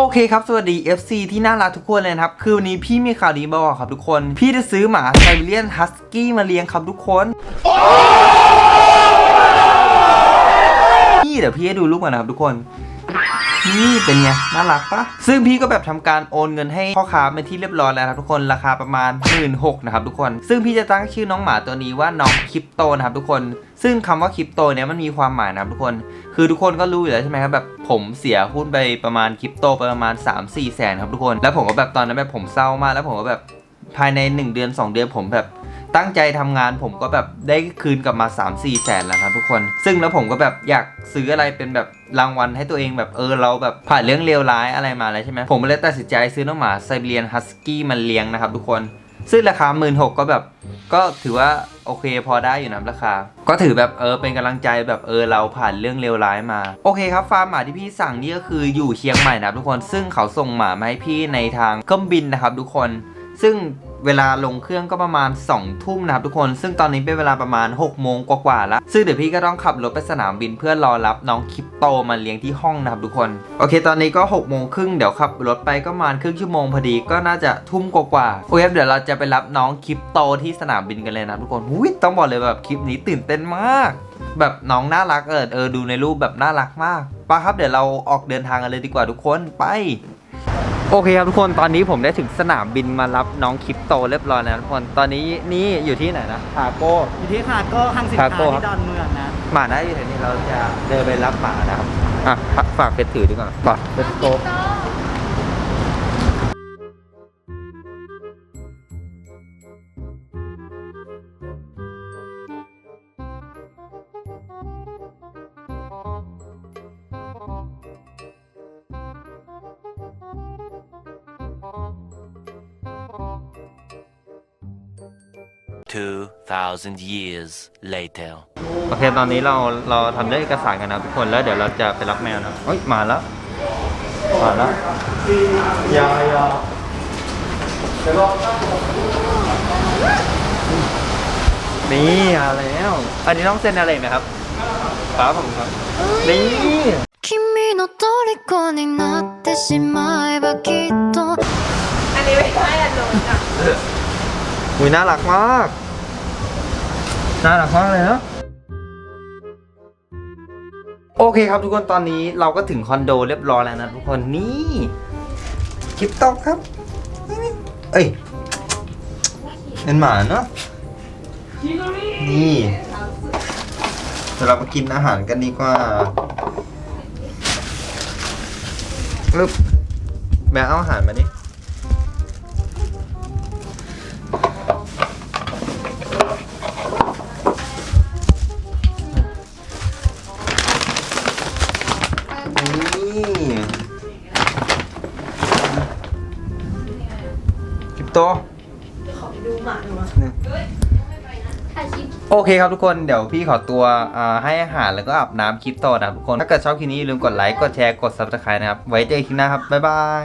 โอเคครับ สวัสดี FC ที่น่ารักทุกคนเลยครับ คือวันนี้พี่มีข่าวดีมาบอกครับทุกคน พี่จะซื้อหมาไซบีเรียนฮัสกี้มาเลี้ยงครับทุกคนนี่เดี๋ยวพี่ให้ดูรูปก่อนนะครับทุกคน นี่เป็นไงน่ารักปะซึ่งพี่ก็แบบทำการโอนเงินให้พ่อค้าเป็นที่เรียบร้อยแล้วครับทุกคนราคาประมาณ 1 6ื่นนะครับทุกคน ซึ่งพี่จะตั้งชื่อน้องหมาตัวนี้ว่าน้องคริปโตนะครับทุกคนซึ่งคำว่าคริปโตเนี่ยมันมีความหมายนะครับทุกคน คือทุกคนก็รู้อยู่แล้วใช่ไหมครับแบบผมเสียหุ้นไปประมาณคริปโตไปประมาณ 3 4 แสนครับทุกคน แล้วผมก็แบบตอนนั้นแบบผมเศร้ามากแล้วผมก็แบบภายใน 1 เดือน 2 เดือนผมแบบ ตั้งใจทำงานผมก็แบบได้คืนกลับมา 3 4แสนแล้วนะครับทุกคน ซึ่งแล้วผมก็แบบอยากซื้ออะไรเป็นแบบรางวัลให้ตัวเองแบบเออเราแบบผ่านเรื่องเลวร้ายอะไรมาแล้วใช่ไหมผมเลยตัดสินใจซื้อน้องหมาไซบีเรียนฮัสกี้มาเลี้ยงนะครับทุกคนซึ่งราคา1 6ื่นหก็แบบก็ถือว่าโอเคพอได้อยู่นะราคา ก็ถือแบบเออเป็นกำลังใจแบบเออเราผ่านเรื่องเลวร้ายมา โอเคครับฟาร์มหมาที่พี่สั่งนี่ก็คืออยู่เชียงใหม่นะครับทุกคนซึ่งเขาส่งหมามาให้พี่ในทางเครื่องบินนะครับทุกคน ซึ่ง เวลาลงเครื่องก็ประมาณ2ทุ่มนะครับทุกคน ซึ่งตอนนี้เป็นเวลาประมาณ6โมงกว่าๆแล้ว ซึ่งเดี๋ยวพี่ก็ต้องขับรถไปสนามบินเพื่อรอรับน้องคริปโตมาเลี้ยงที่ห้องนะครับทุกคน โอเค ตอนนี้ก็6โมงครึ่งเดี๋ยวขับรถไปก็ประมาณครึ่งชั่วโมงพอดีก็น่าจะทุ่มกว่าๆโอเคเดี๋ยวเราจะไปรับน้องคริปโตที่สนามบินกันเลยนะทุกคนหุยต้องบอกเลยแบบคลิปนี้ตื่นเต้นมาก แบบน้องน่ารักเออเออดูในรูปแบบน่ารักมากไปะครับเดี๋ยวเราออกเดินทางกันเลยดีกว่าทุกคนไป โอเคครับทุกคนตอนนี้ผมได้ถึงสนามบินมารับน้องคริปโตเรียบร้อยแล้วนะทุกคนตอนนี้นี่อยู่ที่ไหนนะคาโก้ อยู่ที่คาโก้ห้างสินค้าคาโก้ครับ ที่ดอนเมืองนะ หมาได้อยู่ไหนนี่เราจะเดินไปรับหมานะครับอะฝากเพชรถือดีกว่าก่อนเพชรโต 2,000 years later. โอเคตอนนี้เราเราทำเรื่องเอกสารกันนะทุกคนแล้วเดี๋ยวเราจะไปรับแมวนะเฮ้ยมาแล้วมาแล้วยายานี่มาแล้ว อันนี้ต้องเซ็นอะไรไหมครับครับผมครับนี่ 君の虜になってしまえばきっと อันนี้ไม่ใช่อันโน้นอ่ะ อุ้ยน่ารักมาก น่ารักมากเลยเนอะโอเคครับทุกคนตอนนี้เราก็ถึงคอนโดเรียบร้อยแล้วนะทุกคนนี่คลิปตอกครับ เอ้ยเป็นหมาเนาะนี่เดี๋ยวเรามากินอาหารกันดีกว่าปึ๊บแม่เอาอาหารมาดิ คริปโตดูหมาหนูอะโอเคครับทุกคนเดี๋ยวพี่ขอตัวอ่าให้อาหารแล้วก็อาบน้ำคลิปโตนะครับทุกคน ถ้าเกิดชอบคลิปนี้อย่าลืมกดไลค์ กดแชร์ กด subscribe นะครับ ไว้เจอกันคลิปหน้าครับ บ๊ายบาย